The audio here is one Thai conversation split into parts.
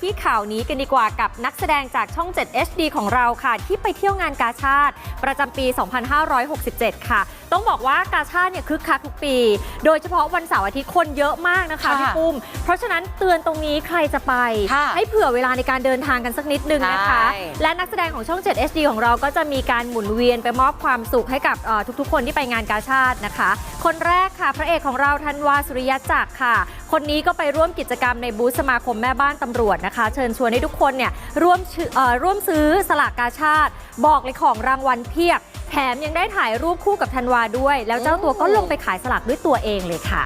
ที่ข่าวนี้กันดีกว่ากับนักแสดงจากช่อง 7 HD ของเราค่ะ ที่ไปเที่ยวงานกาชาติ ประจำปี 2567 ค่ะ ต้องบอกว่ากาชาติเนี่ยคึกคักทุกปี โดยเฉพาะวันเสาร์อาทิตย์คนเยอะมากนะคะค่ะพี่ปุ้ม เพราะฉะนั้นเตือนตรงนี้ใครจะไปค่ะให้เผื่อเวลาในการเดินทางกันสักนิดนึงนะคะใช่และนักแสดงของช่อง 7 HD ของเราก็จะมีการหมุนเวียนไปมอบความสุขให้กับเอ่อทุกๆ คนที่ไปงานกาชาตินะคะ คนแรกค่ะ พระเอกของเราธันวาสุริยจักรค่ะ คนนี้ก็ไปร่วมกิจกรรมในบูธสมาคมแม่บ้านตำรวจนะคะ เชิญชวนให้ทุกคนเนี่ยร่วมชื่อเอ่อร่วมซื้อสลากกาชาติ บอกเลยของรางวัลเพียบ แถมยังได้ถ่ายรูปคู่กับธันวาด้วย แล้วเจ้าตัวก็ลงไปขายสลากด้วยตัวเองเลยค่ะ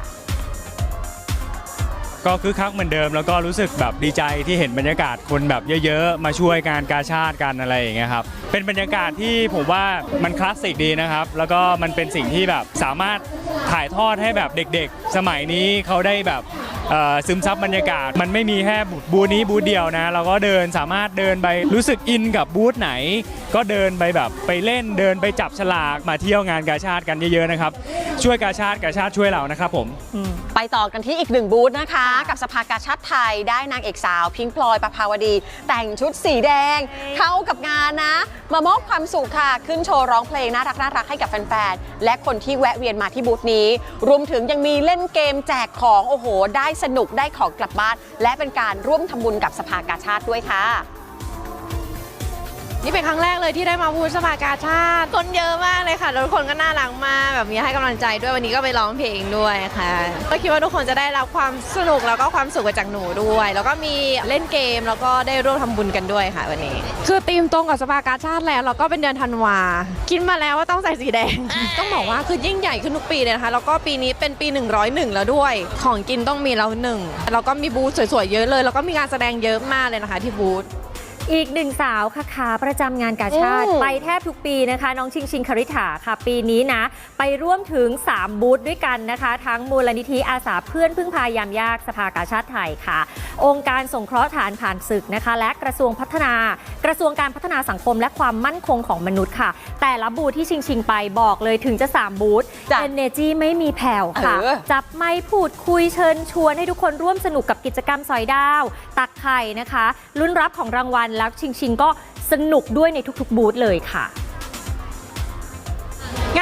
ก็คือคักเหมือนเดิมแล้วก็รู้สึกแบบดีใจที่เห็นบรรยากาศคนแบบเยอะๆ มาช่วยงานกาชาติกันอะไรอย่างเงี้ยครับเป็นบรรยากาศที่ผมว่ามันคลาสสิกดีนะครับแล้วก็มันเป็นสิ่งที่แบบสามารถถ่ายทอดให้แบบเด็กๆ สมัยนี้เขาได้แบบซึมซับบรรยากาศ มันไม่มีแค่บูธนี้บูธเดียวนะ เราก็เดินสามารถเดินไปรู้สึกอินกับบูธไหน ก็เดินไปแบบไปเล่นเดินไปจับฉลากมาเที่ยวงานกาชาติกันเยอะๆนะครับ ช่วยกาชาติกาชาติช่วยเรานะครับผม ไปต่อกันที่อีกหนึ่งบูธนะคะกับสภากาชาติไทยได้นางเอกสาว พิงค์พลอยประภาวดี แต่งชุดสีแดง เข้ากับงานนะ มามอบความสุขค่ะ ขึ้นโชว์ร้องเพลงน่ารักน่ารักให้กับแฟนๆ และคนที่แวะเวียนมาที่บูธนี้ รวมถึงยังมีเล่นเกมแจกของโอ้โห ได้สนุกได้ของกลับบ้าน และเป็นการร่วมทำบุญกับสภากาชาติด้วยค่ะ นี่เป็นครั้งแรกเลยที่ได้มาพูดสภากาชาติคนเยอะมากเลยค่ะแล้วทุกคนก็น่ารักมากแบบมีให้กำลังใจด้วยวันนี้ก็ไปร้องเพลงด้วยค่ะ ก็คิดว่าทุกคนจะได้รับความสนุกแล้วก็ความสุขไปจากหนูด้วย แล้วก็มีเล่นเกมแล้วก็ได้ร่วมทำบุญกันด้วยค่ะวันนี้ คือธีมตรงกับสภากาชาติแล้วแล้วก็เป็นเดือนธันวาคิดมาแล้วว่าต้องใส่สีแดง ต้องบอกว่าคือยิ่งใหญ่ขึ้นทุกปีเลยนะคะแล้วก็ปีนี้เป็นปี 101 แล้วด้วย ของกินต้องมีแล้วหนึ่งแล้วก็มีบูธสวยๆเยอะเลย แล้วก็มีงานแสดงเยอะมากเลยนะคะที่บูธ อีกหนึ่งสาวค่ะขาประจำงานกาชาติอืมไปแทบทุกปีนะคะ น้องชิงชิงคาริฐาค่ะ ปีนี้นะ ไปร่วมถึง 3 บูธด้วยกันนะคะ ทั้งมูลนิธิอาสาเพื่อนพึ่งพายามยากสภากาชาติไทยค่ะ องค์การสงเคราะห์ฐานผ่านศึกนะคะ และกระทรวงพัฒนา กระทรวงการพัฒนาสังคมและความมั่นคงของมนุษย์ค่ะ แต่ละบูธที่ชิงชิงไปบอกเลยถึงจะ 3 บูธจ้ะเอเนจีไม่มีแผ่วค่ะ เออ จับไม้พูดคุยเชิญชวนให้ทุกคนร่วมสนุกกับกิจกรรมสอยดาว ตักไข่นะคะลุ้นรับของรางวัลแล้วชิงชิงก็สนุกด้วยในทุกๆ บูธเลยค่ะง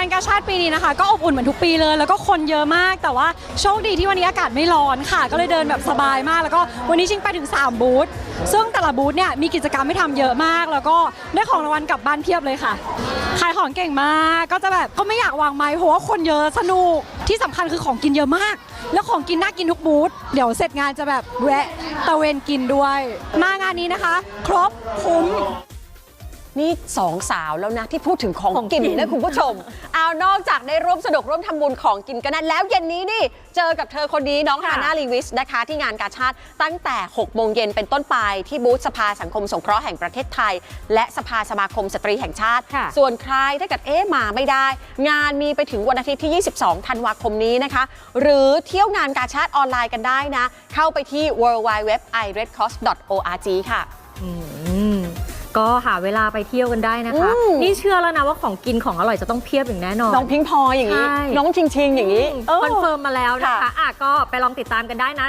านกาชาติปีนี้นะคะ ก็อบอุ่นเหมือนทุกปีเลย แล้วก็คนเยอะมาก แต่ว่าโชคดีที่วันนี้อากาศไม่ร้อนค่ะ ก็เลยเดินแบบสบายมาก แล้วก็วันนี้ชิงไปถึง 3 บูธ ซึ่งแต่ละบูธเนี่ยมีกิจกรรมให้ทำเยอะมาก แล้วก็ได้ของรางวัลกลับบ้านเพียบเลยค่ะขายของเก่งมาก ก็จะแบบก็ไม่อยากวางไม้เพราะว่าคนเยอะสนุก ที่สำคัญคือของกินเยอะมาก แล้วของกินน่ากินทุกบูธ เดี๋ยวเสร็จงานจะแบบแวะตะเวนกินด้วย มางานนี้นะคะ ครบคุ้ม นี่สองสาวแล้วนะที่พูดถึงของของกิกินน นะคุณผู้ชม เอานอกจากได้ร่วมสนุกร่วมทำบุญของกินกันนั้นแล้วเย็นนี้นี่เจอกับเธอคนนี้น้องค่ะฮาน่าลีวิสนะคะ ที่งานกาชาติตั้งแต่6โมงเย็นเป็นต้นไปที่บูธสภาสังคมสงเคราะห์แห่งประเทศไทย และสภาสมาคมสตรีแห่งชาติ ค่ะ ส่วนใครถ้าเกิดเอ๊ะมาไม่ได้ งานมีไปถึงวันอาทิตย์ที่ 22 ธันวาคมนี้นะคะ หรือเที่ยวงานกาชาติออนไลน์กันได้นะ เข้าไปที่ w w w i r e d c r o s s o r g ค่ะ อืม ก็หาเวลาไปเที่ยวกันได้นะคะ อืม นี่เชื่อแล้วนะว่าของกินของอร่อยจะต้องเพียบอย่างแน่นอน น้องพิงพลอยอย่างนี้ ใช่ น้องชิงชิงอย่างนี้ คอนเฟิร์มมาแล้วนะคะค่ะอะก็ไปลองติดตามกันได้นะ